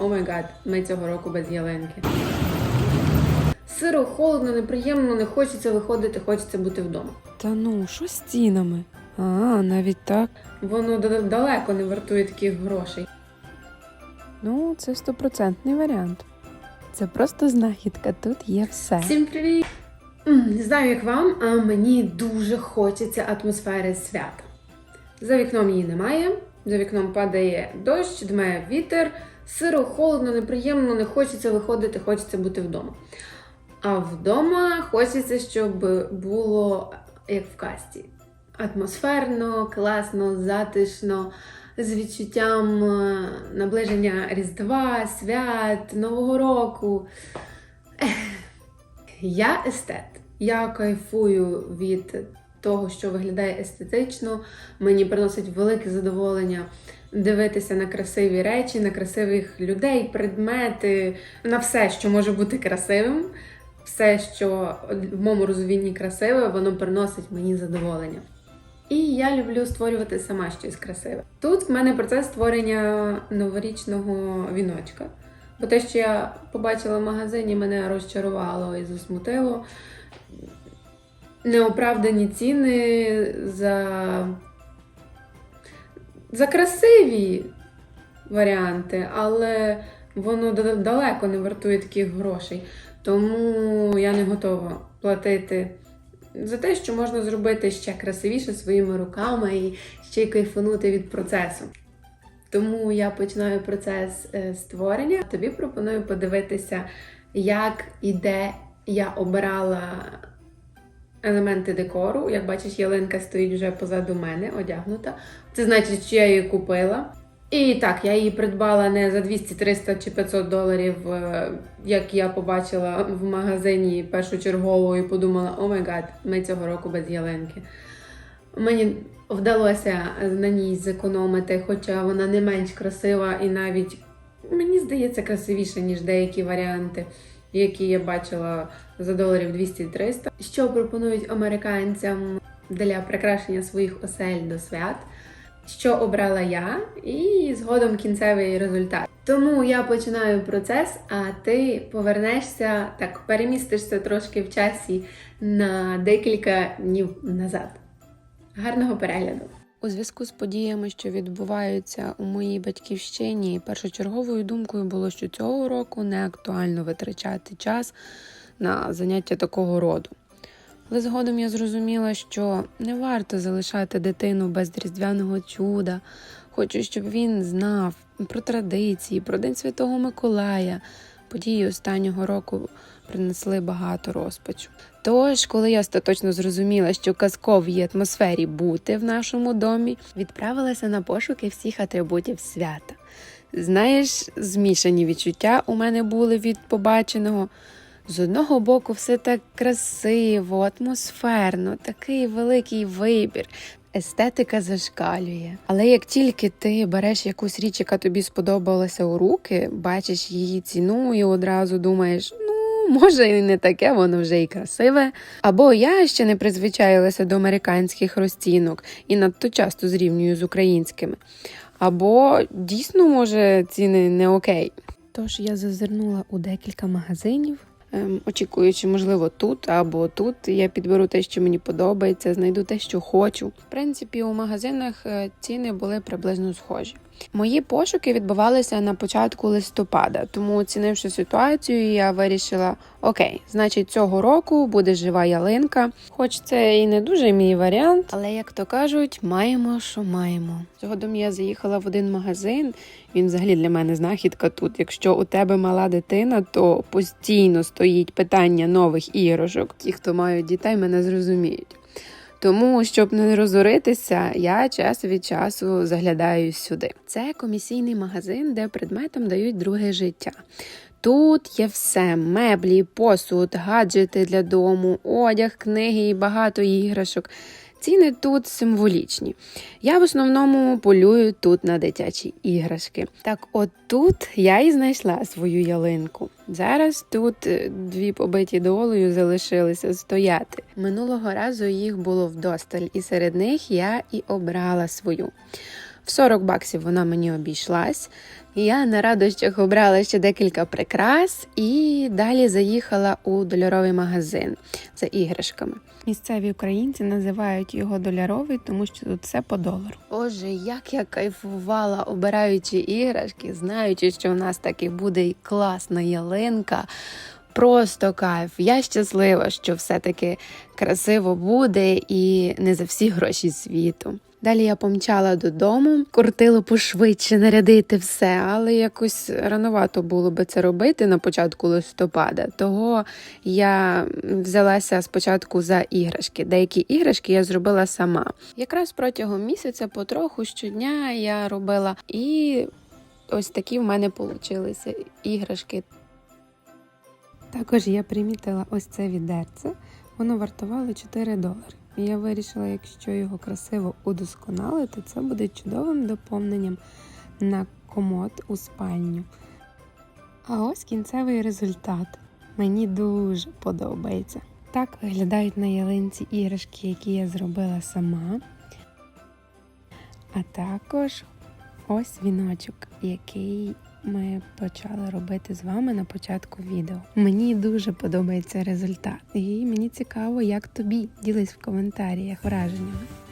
О май гад, ми цього року без ялинки. Сиро, холодно, неприємно, не хочеться виходити, хочеться бути вдома. Та ну, що з цінами? А, навіть так. Воно далеко не вартує таких грошей. Ну, це стопроцентний варіант. Це просто знахідка, тут є все. Всім привіт! М, Не знаю, як вам, а мені дуже хочеться атмосфери свята. За вікном її немає, за вікном падає дощ, дмає вітер, сиро, холодно, неприємно, не хочеться виходити, хочеться бути вдома. А вдома хочеться, щоб було як в касті. Атмосферно, класно, затишно, з відчуттям е, наближення Різдва, свят, Нового року. Я естет. Я кайфую від того, що виглядає естетично. Мені приносить велике задоволення дивитися на красиві речі, на красивих людей, предмети, на все, що може бути красивим. Все, що в моєму розумінні красиве, воно приносить мені задоволення. І я люблю створювати сама щось красиве. Тут в мене процес створення новорічного віночка. Бо те, що я побачила в магазині, мене розчарувало і засмутило. Неоправдані ціни за, за красиві варіанти, але воно далеко не вартує таких грошей. Тому я не готова платити за те, що можна зробити ще красивіше своїми руками і ще й кайфанути від процесу. Тому я починаю процес е, створення. Тобі пропоную подивитися, як і де я обирала елементи декору. Як бачиш, ялинка стоїть вже позаду мене, одягнута. Це значить, що я її купила. І так, я її придбала не за 200, 300 чи 500 доларів, е, як я побачила в магазині першочергово і подумала, о май гад, ми цього року без ялинки. Мені вдалося на ній зекономити, хоча вона не менш красива і навіть мені здається красивіша, ніж деякі варіанти, які я бачила за доларів 200-300. Що пропонують американцям для прикрашення своїх осель до свят, що обрала я, і згодом кінцевий результат. Тому я починаю процес, а ти повернешся, так перемістишся трошки в часі на декілька днів назад. Гарного перегляду! У зв'язку з подіями, що відбуваються у моїй батьківщині, першочерговою думкою було, що цього року не актуально витрачати час на заняття такого роду. Але згодом я зрозуміла, що не варто залишати дитину без різдвяного чуда. Хочу, щоб він знав про традиції, про День Святого Миколая. Події останнього року принесли багато розпачу. Тож, коли я остаточно зрозуміла, що казковій атмосфері бути в нашому домі, відправилася на пошуки всіх атрибутів свята. Знаєш, змішані відчуття у мене були від побаченого. З одного боку, все так красиво, атмосферно, такий великий вибір. Естетика зашкалює. Але як тільки ти береш якусь річ, яка тобі сподобалася у руки, бачиш її ціну і одразу думаєш, може, і не таке, воно вже і красиве. Або я ще не призвичаїлася до американських розцінок і надто часто зрівнюю з українськими. Або дійсно, може, ціни не окей. Тож я зазирнула у декілька магазинів, ем, очікуючи, можливо, тут або тут я підберу те, що мені подобається, знайду те, що хочу. В принципі, у магазинах е, ціни були приблизно схожі. Мої пошуки відбувалися на початку листопада, тому оцінивши ситуацію, я вирішила: окей, значить, цього року буде жива ялинка. Хоч це і не дуже мій варіант, але як то кажуть, маємо, що маємо. Згодом я заїхала в один магазин. Він взагалі для мене знахідка тут. Якщо у тебе мала дитина, то постійно стоїть питання нових іграшок. Ті, хто мають дітей, мене зрозуміють. Тому, щоб не розоритися, я час від часу заглядаю сюди. Це комісійний магазин, де предметам дають друге життя. Тут є все: меблі, посуд, гаджети для дому, одяг, книги і багато іграшок. Ціни тут символічні. Я в основному полюю тут на дитячі іграшки. Так, от тут я і знайшла свою ялинку. Зараз тут е, дві побиті долею залишилися стояти. Минулого разу їх було вдосталь, і серед них я і обрала свою. В 40 баксів вона мені обійшлась. Я на радощах обрала ще декілька прикрас і далі заїхала у доляровий магазин за іграшками. Місцеві українці називають його доляровий, тому що тут все по долару. Боже, як я кайфувала, обираючи іграшки, знаючи, що у нас таки буде і класна ялинка. Просто кайф. Я щаслива, що все-таки красиво буде і не за всі гроші світу. Далі я помчала додому, кортило пошвидше нарядити все, але якось ранувато було би це робити на початку листопада. Того я взялася спочатку за іграшки. Деякі іграшки я зробила сама. Якраз протягом місяця потроху щодня я робила і ось такі в мене получилися іграшки. Також я примітила ось це відерце. Воно вартувало 4 долари. І я вирішила, якщо його красиво удосконалити, це буде чудовим доповненням на комод у спальню. А ось кінцевий результат. Мені дуже подобається. Так виглядають на ялинці іграшки, які я зробила сама. А також ось віночок, який ми почали робити з вами на початку відео. Мені дуже подобається результат, і мені цікаво, як тобі. Ділись в коментарях враженнями.